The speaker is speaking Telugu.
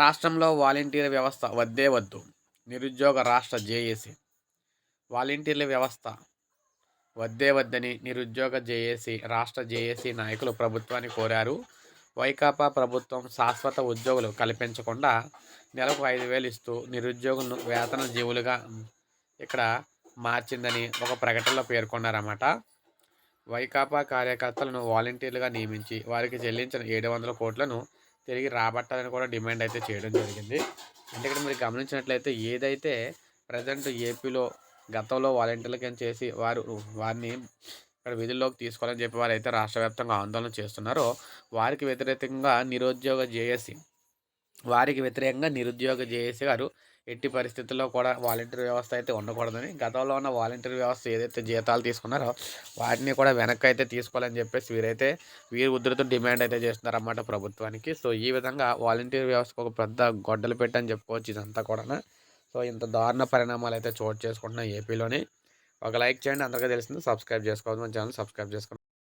రాష్ట్రంలో వాలంటీర్ వ్యవస్థ వద్దే వద్దు. నిరుద్యోగ రాష్ట్ర జేఏసీ. వాలంటీర్ల వ్యవస్థ వద్దే వద్దని నిరుద్యోగ జేఏసీ రాష్ట్ర జేఏసీ నాయకులు ప్రభుత్వాన్ని కోరారు. వైకాపా ప్రభుత్వం శాశ్వత ఉద్యోగులు కల్పించకుండా నెలకు ఐదు వేలు ఇస్తూ నిరుద్యోగులను వేతన జీవులుగా ఇక్కడ మార్చిందని ఒక ప్రకటనలో పేర్కొన్నారన్నమాట. వైకాపా కార్యకర్తలను వాలంటీర్లుగా నియమించి వారికి చెల్లించిన ఏడు వందల కోట్లను తిరిగి రాబట్టాలని కూడా డిమాండ్ అయితే చేయడం జరిగింది. అంటే ఇక్కడ మీరు గమనించినట్లయితే ఏదైతే ప్రజెంట్ ఏపీలో గతంలో వాలంటీర్లకి చేసి వారు వారిని ఇక్కడ విధుల్లోకి తీసుకోవాలని చెప్పి వారు అయితే రాష్ట్ర వ్యాప్తంగా ఆందోళన చేస్తున్నారో వారికి వ్యతిరేకంగా నిరుద్యోగ జేఏసీ వారికి వ్యతిరేకంగా నిరుద్యోగ జేఏసీ గారు ఎట్టి పరిస్థితుల్లో కూడా వాలంటీర్ వ్యవస్థ అయితే ఉండకూడదని గతంలో ఉన్న వాలంటీర్ వ్యవస్థ ఏదైతే జీతాలు తీసుకున్నారో వాటిని కూడా వెనక్కి అయితే తీసుకోవాలని చెప్పేసి వీరైతే వీరి ఉధృత డిమాండ్ అయితే చేస్తున్నారన్నమాట ప్రభుత్వానికి. సో ఈ విధంగా వాలంటీర్ వ్యవస్థకు ఒక పెద్ద గొడ్డలు పెట్టని చెప్పుకోవచ్చు ఇదంతా కూడా సో ఇంత దారుణ పరిణామాలు అయితే చోటు చేసుకుంటున్నాయి ఏపీలోని. ఒక లైక్ చేయండి అందరికీ తెలిసింది సబ్స్క్రైబ్ చేసుకోవద్దు మన ఛానల్ సబ్స్క్రైబ్ చేసుకోండి.